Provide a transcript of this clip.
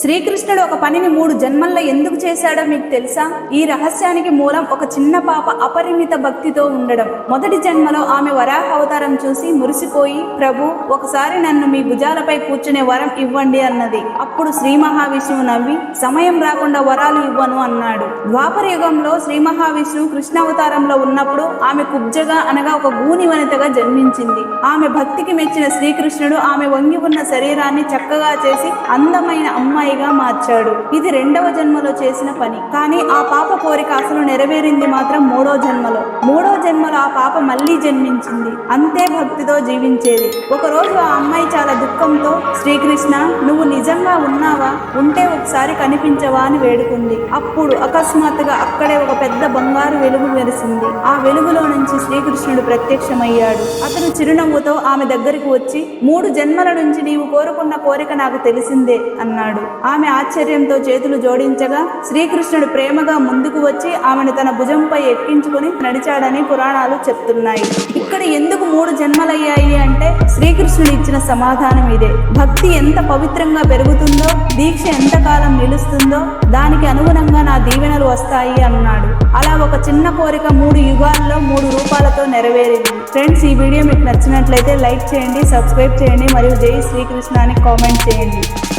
శ్రీకృష్ణుడు ఒక పనిని మూడు జన్మల్లో ఎందుకు చేశాడో మీకు తెలుసా? ఈ రహస్యానికి మూలం ఒక చిన్న పాప అపరిమిత భక్తితో ఉండడం. మొదటి జన్మలో ఆమె వరాహ అవతారం చూసి మురిసిపోయి ప్రభు ఒకసారి నన్ను మీ భుజాలపై కూర్చునే వరం ఇవ్వండి అన్నది. అప్పుడు శ్రీ మహావిష్ణువు నవ్వి సమయం రాకుండా వరాలు ఇవ్వను అన్నాడు. ద్వాపర యుగంలో శ్రీ మహావిష్ణువు కృష్ణావతారంలో ఉన్నప్పుడు ఆమె కుబ్జగా అనగా ఒక గూని వనితగా జన్మించింది. ఆమె భక్తికి మెచ్చిన శ్రీకృష్ణుడు ఆమె వంగి ఉన్న శరీరాన్ని చక్కగా చేసి అందమైన అమ్మాయిగా మార్చాడు. ఇది రెండవ జన్మలో చేసిన పని. కానీ ఆ పాప కోరిక అసలు నెరవేరింది మాత్రం మూడో జన్మలో. మూడో జన్మలో ఆ పాప మళ్ళీ జన్మించింది. అంతే భక్తితో జీవించేది. ఒకరోజు ఆ అమ్మాయి నమ్మకంతో శ్రీకృష్ణ నువ్వు నిజంగా ఉన్నావా? ఉంటే ఒకసారి కనిపించవా? అని వేడుకుంది. అప్పుడు అకస్మాత్తుగా అక్కడే ఒక పెద్ద బంగారు వెలుగు మెరిసింది. ఆ వెలుగులో నుంచి శ్రీకృష్ణుడు ప్రత్యక్షమయ్యాడు. అతను చిరునవ్వుతో ఆమె దగ్గరికి వచ్చి మూడు జన్మల నుంచి నీవు కోరుకున్న కోరిక నాకు తెలిసిందే అన్నాడు. ఆమె ఆశ్చర్యంతో చేతులు జోడించగా శ్రీకృష్ణుడు ప్రేమగా ముందుకు వచ్చి ఆమెను తన భుజంపై ఎక్కించుకుని నడిచాడని పురాణాలు చెప్తున్నాయి. ఇక్కడ ఎందుకు మూడు జన్మలయ్యాయి అంటే శ్రీకృష్ణుడు ఇచ్చిన సమాధానం ఇదే. భక్తి ఎంత పవిత్రంగా పెరుగుతుందో దీక్ష ఎంతకాలం నిలుస్తుందో దానికి అనుగుణంగా నా దీవెనలు వస్తాయి అన్నాడు. అలా ఒక చిన్న కోరిక మూడు యుగాల్లో మూడు రూపాలతో నెరవేరింది. ఫ్రెండ్స్ ఈ వీడియో మీకు నచ్చినట్లయితే లైక్ చేయండి సబ్స్క్రైబ్ చేయండి మరియు జై శ్రీకృష్ణ అని కామెంట్ చేయండి.